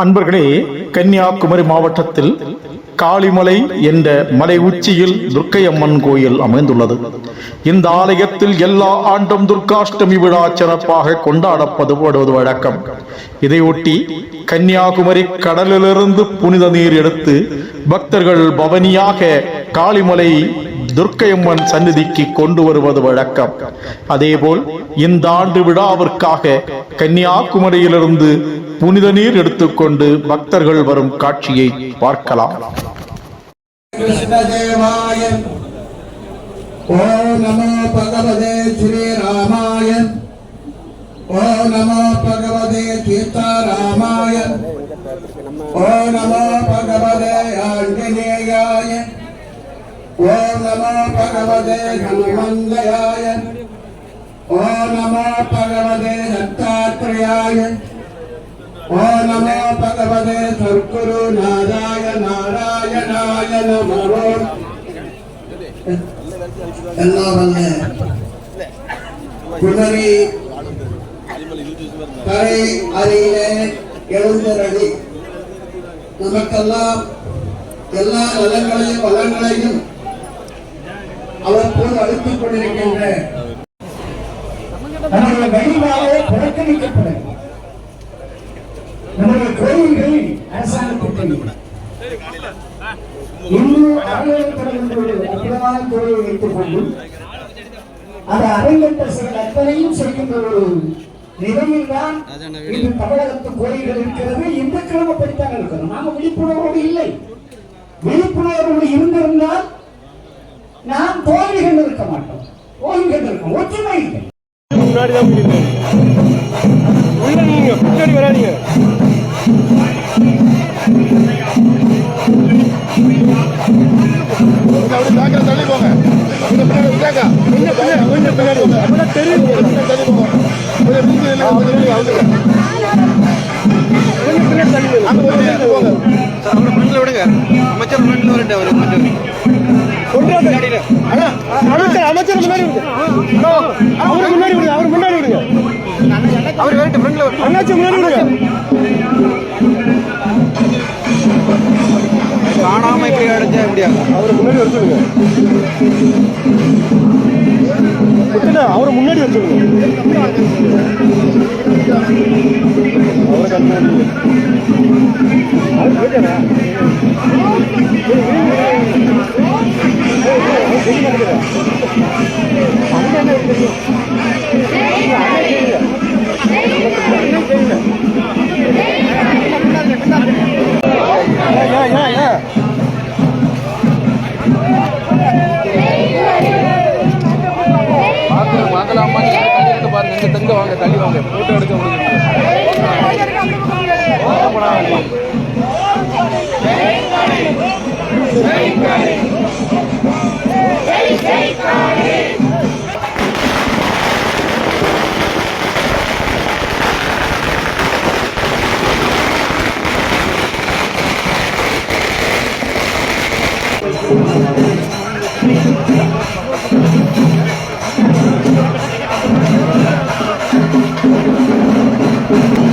அன்பர்களே கன்னியாகுமரி மாவட்டத்தில் காளிமலை என்ற மலை உச்சியில் துர்க்கை அம்மன் கோயில் அமைந்துள்ளது. இந்த ஆலயத்தில் எல்லா ஆண்டும் துர்காஷ்டமி விழா சிறப்பாக கொண்டாடப்பது போடுவது வழக்கம். இதையொட்டி கன்னியாகுமரி கடலிலிருந்து புனித நீர் எடுத்து பக்தர்கள் பவனியாக காளிமலை துர்க்கையம்மன் சந்நிதிக்கு கொண்டு வருவது வழக்கம். அதேபோல் இந்த ஆண்டு விழாவிற்காக கன்னியாகுமரியிலிருந்து புனித நீர் எடுத்துக்கொண்டு பக்தர்கள் வரும் காட்சியை பார்க்கலாம். ஓம் நமோ பகவதே ஸ்ரீ ராமாயன் நமோ नमो भगवते हनुमन्दयाय ॐ नमो भगवते दत्तात्रेयाय ॐ नमो भगवते सद्गुरुनाराय नारायणाय नमो எல்லாம் வல்ல குமரி கரை அறையிலே எழுந்தரடி நமக்கெல்லாம் எல்லா நலங்களையும் வளங்களையும் அவ்வப்போது போல் அழுத்திக் கொண்டிருக்கின்ற நம்முடைய வழிபாடு நம்முடைய கோயில்கள் அரசாங்கத்திற்கு இந்து அற்புதமான கோயிலை வைத்துக் கொண்டு அது அரங்கேற்ற அத்தனையும் செய்கின்ற ஒரு தான் இன்று தமிழகத்து கோயில்கள் இருக்கிறது. இந்துக்களும் அப்படித்தான் இருக்கிறோம் நாம விழிப்புணர்வோடு இல்லை. விழிப்புணர்வோடு இருந்திருந்தால் நாம் தோல்விகள் இருக்க மாட்டோம். தோல்விகள் இருக்கும். ஒற்றுமை இல்லை. முன்னாடி தான் உள்ள நீங்க வராதீங்க. தள்ளி போங்க கொஞ்சம் பின்னாடி தெரியும் தள்ளி கொஞ்சம் பின்னாடி தள்ளி விடுங்க. அமைச்சர் வரட்டு அவர் கொஞ்சம் அமைச்சர் அமைச்சர் முன்னாடி அவரு முன்னாடி விடுங்க அவர் முன்னாடி விடுங்க. அவர் வரட்டு ஃப்ரண்ட்ல அண்ணாச்சி முன்னாடி விடுங்க. காணாம இப்படி அடைஞ்சா அவரை முன்னாடி விட்டுண்ணா, அவரை முன்னாடி அவரை அவர் போயிட்டாரா பாருங்க வாங்க தள்ளி வாங்க போட்டோ எடுக்க முடியும் Thank you. Thank you.